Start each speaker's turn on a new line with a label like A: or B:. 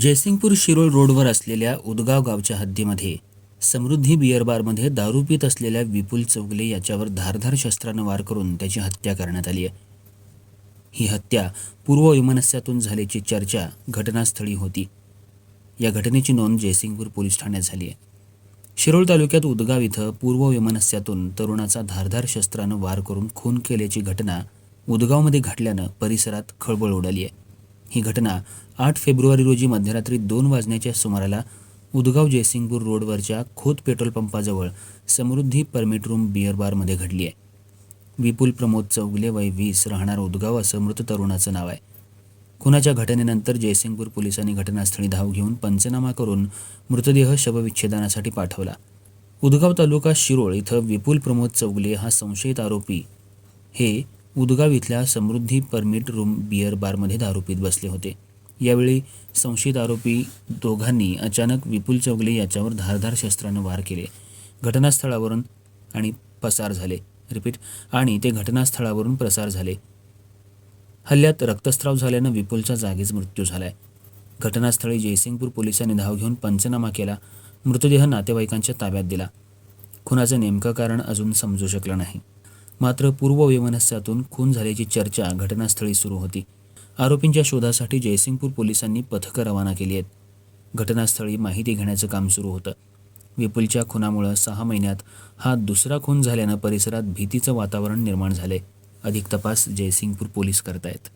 A: जयसिंगपूर शिरोळ रोडवर असलेल्या उदगाव गावच्या हद्दीमध्ये समृद्धी बियर बारमध्ये दारू पित असलेल्या विपुल चौगले याच्यावर धारधार शस्त्रानं वार करून त्याची हत्या करण्यात आली आहे. ही हत्या पूर्व वैमनस्यातून झाल्याची चर्चा घटनास्थळी होती. या घटनेची नोंद जयसिंगपूर पोलीस ठाण्यात झाली आहे. शिरोळ तालुक्यात उदगाव इथं पूर्व वैमनस्यातून तरुणाचा धारधार शस्त्रानं वार करून खून केल्याची घटना उदगावमध्ये घडल्यानं परिसरात खळबळ उडाली आहे. ही घटना आठ फेब्रुवारी रोजी मध्यरात्री दोन वाजण्याच्या सुमाराला उदगाव जयसिंगपूर रोडवरच्या खोत पेट्रोल पंपाजवळ समृद्धी परमिट रूम बिअर बारमध्ये घडली आहे. विपुल प्रमोद चौगले वय वीस राहणार उदगाव असं मृत तरुणाचं नाव आहे. खुनाच्या घटनेनंतर जयसिंगपूर पोलिसांनी घटनास्थळी धाव घेऊन पंचनामा करून मृतदेह शवविच्छेदनासाठी पाठवला. उदगाव तालुका शिरोळ इथं विपुल प्रमोद चौगले हा संशयित आरोपी. हे उदगाव इथल्या समृद्धी परमिट रूम बियर बारमध्ये दारू पीत बसले होते. यावेळी संशयित आरोपी दोघांनी अचानक विपुल चौगले याच्यावर धारधार शस्त्रानं वार केले. घटनास्थळावरून आणि पसार झाले. रिपीट आणि ते घटनास्थळावरून प्रसार झाले. हल्ल्यात रक्तस्राव झाल्यानं विपुलचा जागीच मृत्यू झालाय. घटनास्थळी जयसिंगपूर पोलिसांनी धाव घेऊन पंचनामा केला. मृतदेह नातेवाईकांच्या ताब्यात दिला. खुनाचं नेमकं कारण अजून समजू शकलं नाही. मात्र पूर्व वैमनस्यातून खून झाल्याची चर्चा घटनास्थळी सुरू होती. आरोपींच्या शोधासाठी जयसिंगपूर पोलिसांनी पथकं रवाना केली आहेत. घटनास्थळी माहिती घेण्याचं काम सुरू होतं. विपुलच्या खुनामुळं सहा महिन्यात हा दुसरा खून झाल्यानं परिसरात भीतीचं वातावरण निर्माण झाले अधिक तपास जयसिंगपूर पोलीस करतायत.